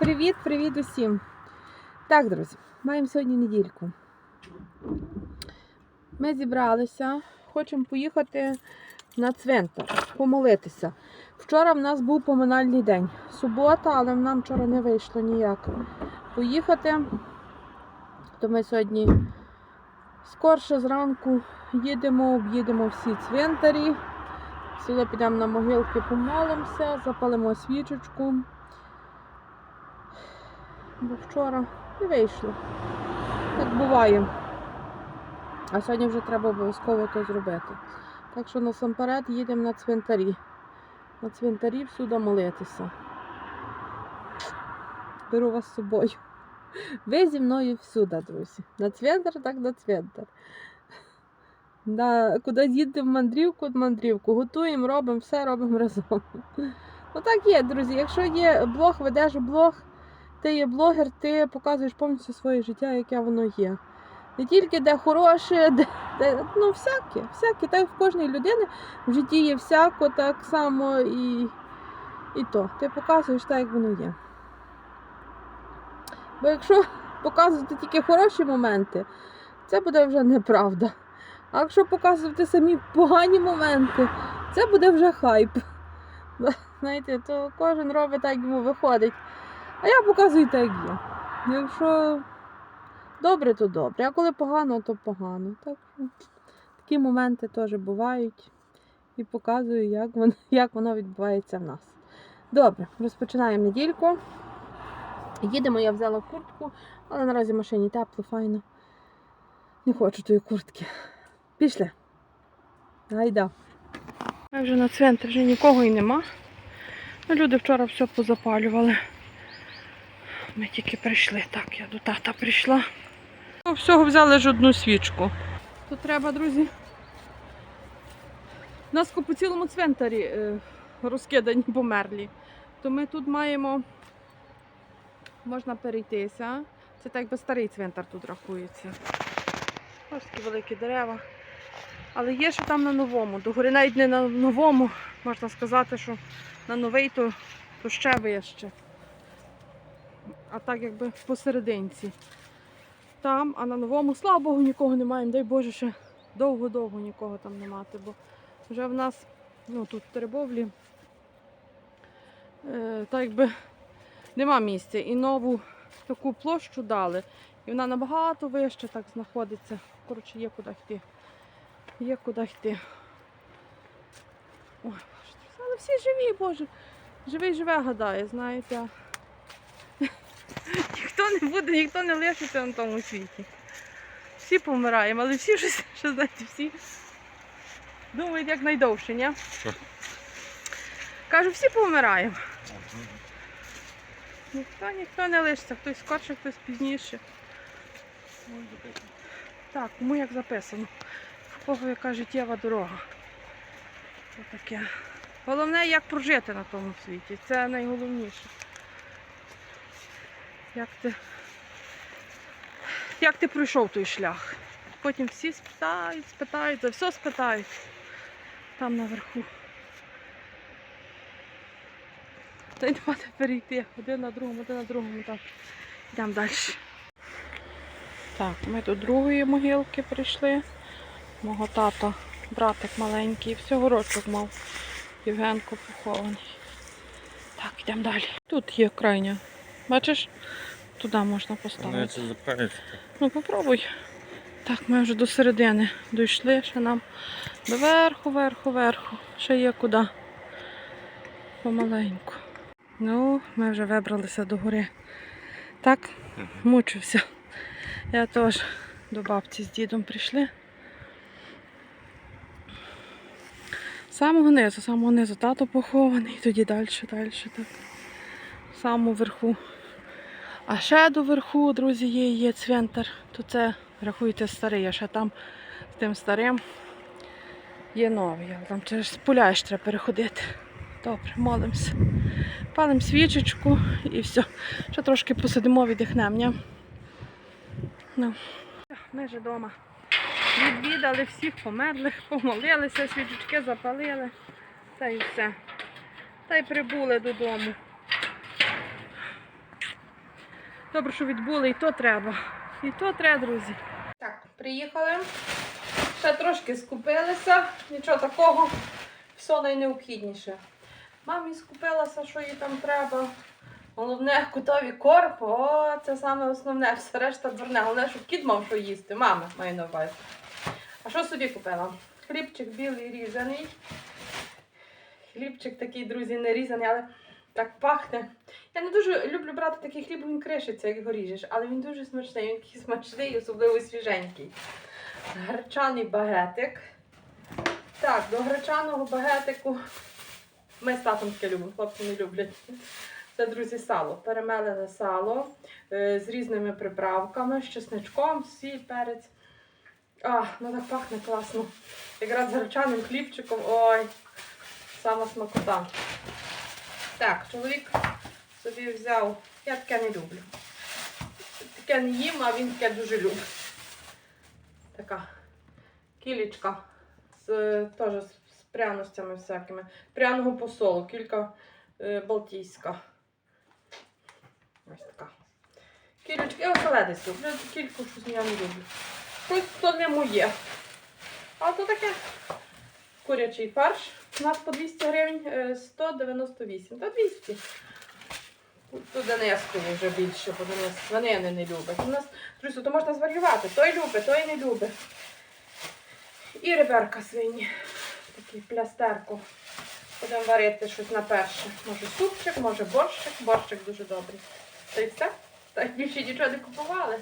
Привіт-привіт усім! Так, друзі, маємо сьогодні недільку. Ми зібралися, хочемо поїхати на цвинтар, помолитися. Вчора в нас був поминальний день. Субота, але нам вчора не вийшло ніяк поїхати. То ми сьогодні скорше зранку їдемо, об'їдемо всі цвинтарі. Сюди підемо на могилки, помолимося, запалимо свічечку. Бо вчора не вийшло. Так буває. А сьогодні вже треба обов'язково то зробити. Так що насамперед їдемо на цвинтарі. На цвинтарі всюди молитися. Беру вас з собою. Ви зі мною всюди, друзі. На цвинтар, так на цвинтар. Да, куди їдемо в мандрівку, в мандрівку. Готуємо, робимо, все робимо разом. Ну так є, друзі. Якщо є блог, ведеш блог, ти є блогер, ти показуєш повністю своє життя, яке воно є. Не тільки де хороше, де, де ну всяке, всяке. Так в кожній людини в житті є всяко, так само і, і то. Ти показуєш так, як воно є. Бо якщо показувати тільки хороші моменти, це буде вже неправда. А якщо показувати самі погані моменти, це буде вже хайп. Знаєте, то кожен робить так, як йому виходить. А я показую так, як є. Якщо добре, то добре. А коли погано, то погано. Так такі моменти теж бувають. І показую, як воно, як воно відбувається в нас. Добре, розпочинаємо недільку. Їдемо, я взяла куртку, але наразі в машині тепло, файно. Не хочу тої куртки. Пішли. Гайда. Ми вже на цвинтар, вже нікого і нема. Ну, Люди вчора все позапалювали. Ми тільки прийшли. Так, я до тата прийшла. Ну, всього взяли ж одну свічку. Тут треба, друзі. У нас по цілому цвинтарі е, розкидані померлі. То ми тут маємо, можна перейтися. Це так би старий цвинтар тут рахується. Ось такі великі дерева. Але є ще там на новому. Догори навіть не на новому, можна сказати, що на новий то, то ще вище. А так якби посерединці. Там, а на новому, слава Богу, нікого немає. Дай Боже, ще довго-довго нікого там не мати. Бо вже в нас ну, тут в Теребовлі е, так якби нема місця. І нову таку площу дали. І вона набагато вище так знаходиться. Коротше, є куди йти. Є куди йти. Ой, але всі живі, Боже. Живий живе, гадає, знаєте. Ніхто не буде, ніхто не лишиться на тому світі. Всі помираємо, але всі щось, що знаєте, всі думають як найдовше, ні? Що? Кажу, всі помираємо. Ніхто, ніхто не лишиться, хтось скорше, хтось пізніше. Так, кому як записано. В кого яка життєва дорога. Це таке. Головне, як прожити на тому світі. Це найголовніше. Як ти, як ти пройшов той шлях. Потім всі спитають, спитають, за все спитають. Там наверху. Та й нема де перейти. Один на другому, один на другому. Так. Йдемо далі. Так, ми до другої могилки прийшли. Мого тата, братик маленький, всього рочок мав. Євгенко похований. Так, йдемо далі. Тут є крайня. Бачиш? Туди можна поставити. Ну попробуй. Так, ми вже до середини дійшли, ще нам до верху, верху, верху. Ще є куди. Помаленьку. Ну, ми вже вибралися до гори. Так, мучився. Я теж до бабці з дідом прийшли. Самого низу, самого низу тато похований, тоді далі, далі. Так. В самому верху. А ще до верху, друзі, є, є цвинтар. То це, рахуйте, старий, а ще там з тим старим є новий. Там через поля ще треба переходити. Добре, молимося. Палимо свічечку і все. Ще трошки посидимо, віддихнемо? Ну. Ми вже вдома. Відвідали всіх померлих, помолилися, свічечки запалили. Та й все. Та й прибули додому. Добре, що відбули, і то треба. І то треба, друзі. Так, приїхали. Ще трошки скупилися, нічого такого, все найнеобхідніше. Мамі скупилася, що їй там треба. Головне, кутові корм, о, це саме основне, все решта дурне. Головне, щоб кіт мав що їсти. Мама має на увазі. А що собі купила? Хлібчик білий різаний. Хлібчик такий, друзі, не різаний, але так пахне. Я не дуже люблю брати такий хліб, він кришиться, як його ріжеш, але він дуже смачний, він такий смачний, особливо свіженький. Гречаний багетик. Так, до гречаного багетику ми з татом таке любимо, хлопці не люблять. Це, друзі, сало. Перемелене сало е, з різними приправками, з чесничком, сіль, перець. А, ну так пахне класно. Якраз з гречаним хлібчиком. Ой, сама смакота. Так, чоловік собі взяв. Я таке не люблю. Таке не їм, а він таке дуже любить. Така кілічка з, теж з, пряностями всякими. Пряного посолу, кілька е, балтійська. Ось така. Кілечка, я оселедець люблю, кільку щось я не люблю. Щось то не моє. А то таке курячий фарш. У нас по 200 гривень е, 198. Та 200. Тут Донецької вже більше, бо Донецьк свинини не любить. У нас, друзі, то можна зварювати. Той любить, той не любить. І реберка свині. Такий плястерку. Будемо варити щось на перше. Може супчик, може борщик. Борщик дуже добрий. Та й все. Так більше нічого не купували.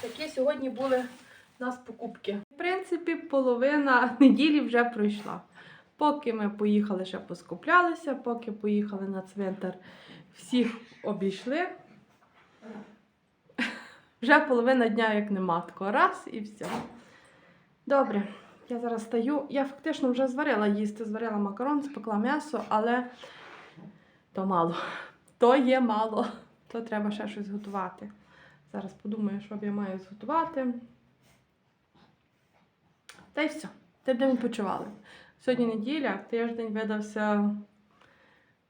Такі сьогодні були у нас покупки. В принципі, половина неділі вже пройшла. Поки ми поїхали, ще поскуплялися, поки поїхали на цвинтар, всіх обійшли. Вже половина дня як нема. Тако раз і все. Добре, я зараз стаю. Я фактично вже зварила їсти, зварила макарон, спекла м'ясо, але то мало. То є мало. То треба ще щось готувати. Зараз подумаю, що б я маю зготувати. Та й все. Будемо відпочивали. Сьогодні неділя, тиждень видався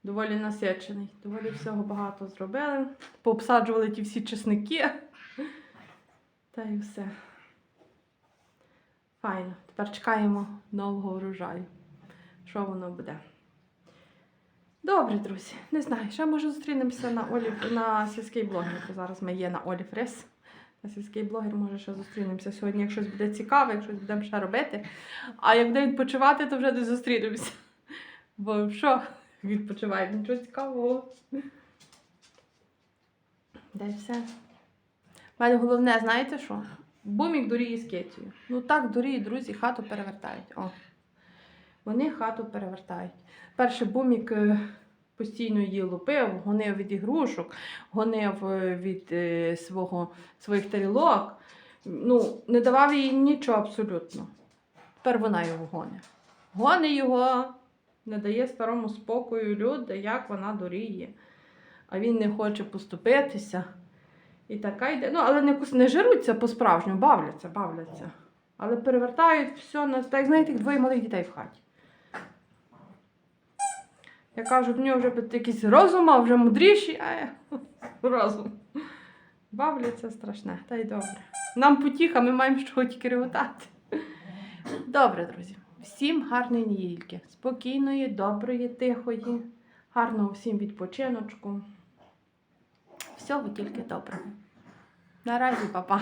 доволі насичений. Доволі всього багато зробили. Пообсаджували ті всі чесники. Та й все. Файно. Тепер чекаємо нового врожаю. Що воно буде? Добре, друзі. Не знаю, ще може зустрінемося на Олі на сільський блогер, бо зараз ми є на Олі Фрес. Сільський блогер, може, ще зустрінемося сьогодні, як щось буде цікаве, як щось будемо ще робити. А як буде відпочивати, то вже не зустрінемося. Бо що відпочиває? Нічого цікавого. Де все. Мене головне, знаєте що? Бумік дуріє з кицею. Ну так дуріє, друзі, хату перевертають. О. Вони хату перевертають. Перший бумік е, постійно її лупив, гонив від ігрушок, гонив від е, свого, своїх тарілок. Ну, не давав їй нічого абсолютно. Тепер вона його гонить. Гони його, не дає старому спокою люди, як вона доріє. А він не хоче поступитися. І така йде. Ну, але не, не жируться по-справжньому, бавляться, бавляться. Але перевертають все на так, знаєте, двоє малих дітей в хаті. Я кажу, в нього вже якийсь розум, а вже мудріший, а я розум. Бавляться страшне, та й добре. Нам потіха, ми маємо що тільки реготати. Добре, друзі. Всім гарної недільки. Спокійної, доброї, тихої, гарного всім відпочиночку. Всього тільки доброго. Наразі, папа.